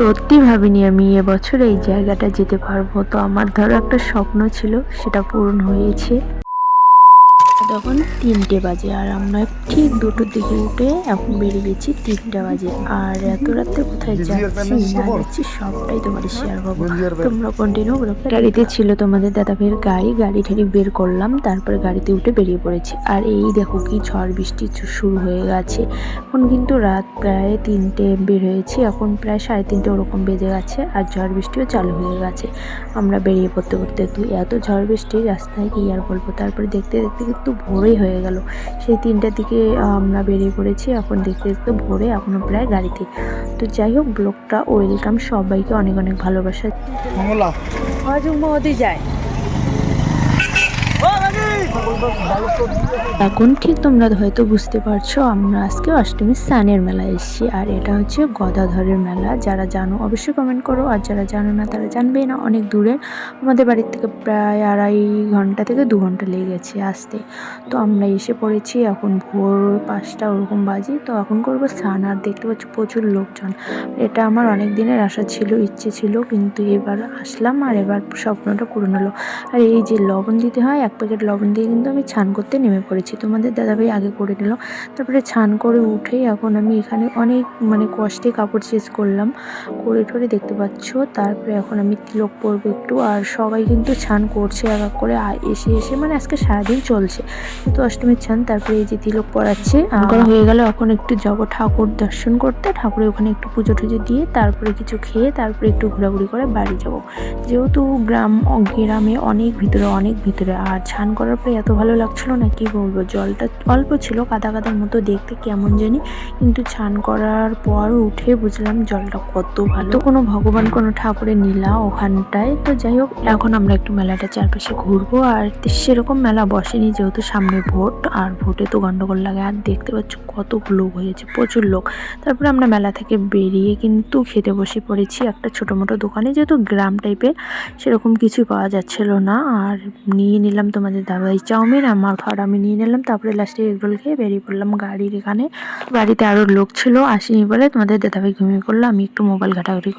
সত্যি ভাবিনি আমি এবছর এই জায়গাটা যেতে পারব। তো আমার ধরো একটা স্বপ্ন ছিল, সেটা পূরণ হয়েছে। তখন তিনটে বাজে আর আমরা ঠিক দুটোর দিকে উঠে এখন বেরিয়ে গেছি তিনটা বাজে। আর এত রাতে কোথায় যাচ্ছি না যাচ্ছি সবটাই তোমার শেয়ার করব। তোমরা কন্টিনিউ গাড়িতে ছিল তোমাদের দাদা ভাইয়ের গাড়ি গাড়ি ঠাড়ি বের করলাম তারপর গাড়িতে উঠে বেরিয়ে পড়েছি। আর এই দেখো কি ঝড় বৃষ্টি শুরু হয়ে গেছে। এখন কিন্তু রাত প্রায় তিনটে বের হয়েছি এখন প্রায় সাড়ে তিনটে ওরকম বেজে গেছে আর ঝড় বৃষ্টিও চালু হয়ে গেছে। আমরা বেরিয়ে পড়তে পড়তে তো এত ঝড় বৃষ্টি রাস্তায় কি আর বলব? তারপরে দেখতে দেখতে কিন্তু ভোরই হয়ে গেল। সেই তিনটার দিকে আমরা বেরিয়ে পড়েছি। এখন দেখতে দেখতে ভোরে এখনও প্রায় গাড়িতে। তো যাই হোক ব্লগটা ওয়েলকাম। সবাইকে অনেক অনেক ভালোবাসা। যায়। এখন ঠিক তোমরা হয়তো বুঝতে পারছ, আমরা আজকে অষ্টমী স্নানের মেলায় এসেছি, আর এটা হচ্ছে গদাধরের মেলা। যারা জানো, অবশ্যই কমেন্ট করো, আর যারা জানো না, তারা জানবেই না, অনেক দূরে। আমাদের বাড়ির থেকে প্রায় আড়াই ঘণ্টা থেকে দু ঘণ্টা লেগে গেছে আসতে। তো আমরা এসে পড়েছি, এখন ভোর পাঁচটা ওরকম বাজে, তো এখন করব স্নান, আর দেখতে পাচ্ছি প্রচুর লোকজন। এটা আমার অনেক দিনের আশা ছিল, ইচ্ছে ছিল, কিন্তু এবার আসলাম, আর এবার স্বপ্নটা পূরণ হলো। আর এই যে লবণ দিতে হয়, এক প্যাকেট লবণ দিয়ে কিন্তু আমি ছান করতে নেমে পড়েছি। তোমাদের দাদাভাই আগে করে নিল। তারপরে ছান করে উঠেই এখন আমি এখানে অনেক মানে কষ্টে কাপড় চেঞ্জ করলাম। করে টরে দেখতে পাচ্ছ তারপরে এখন আমি তিলক পরবো একটু। আর সবাই কিন্তু ছান করছে এক এক করে। এসে এসে মানে আজকে সারাদিন চলছে। কিন্তু অষ্টমীর ছান তারপরে এই যে তিলক পরাচ্ছে। আহ, করা হয়ে গেল এখন একটু যাব ঠাকুর দর্শন করতে। ঠাকুরের ওখানে একটু পুজো টুজো দিয়ে তারপরে কিছু খেয়ে তারপরে একটু ঘোরাঘুরি করে বাড়ি যাব। যেহেতু গ্রাম গ্রামে অনেক ভিতরে অনেক ভিতরে। আর ছান করার পরে এত ভালো লাগছিল না, কি বলব? জলটা অল্প ছিল, কাদা কাদার মতো দেখতে কেমন জানি, কিন্তু ছান করার পর উঠে বুঝলাম জলটা কত ভালো। কোনো ভগবান, কোনো ঠাকুরের নীলা ওখানটায়, তো যাই হোক, এখন আমরা একটু মেলাটা চারপাশে ঘুরবো, আর সেরকম মেলা বসেনি যেহেতু সামনে ভোট, আর ভোটে তো গন্ডগোল লাগে, আর দেখতে পাচ্ছ কত লোক হয়েছে প্রচুর লোক। তারপরে আমরা মেলা থেকে বেরিয়ে কিন্তু খেতে বসে পড়েছি একটা ছোটো মোটো দোকানে, যেহেতু গ্রাম টাইপের সেরকম কিছু পাওয়া যাচ্ছিল না, আর নিয়ে নিলাম তোমাদের দাদাই চাউমিন। আমার ঘর আমি নিয়ে নিলাম, তারপরে লাস্টে এগরোল খেয়ে বেরিয়ে পড়লাম গাড়ির এখানে। বাড়িতে আরও লোক ছিল, আসেনি বলে তোমাদের দাদাভাই ঘুমিয়ে পড়ল, আমি একটু মোবাইল ঘাটাঘাটি করতে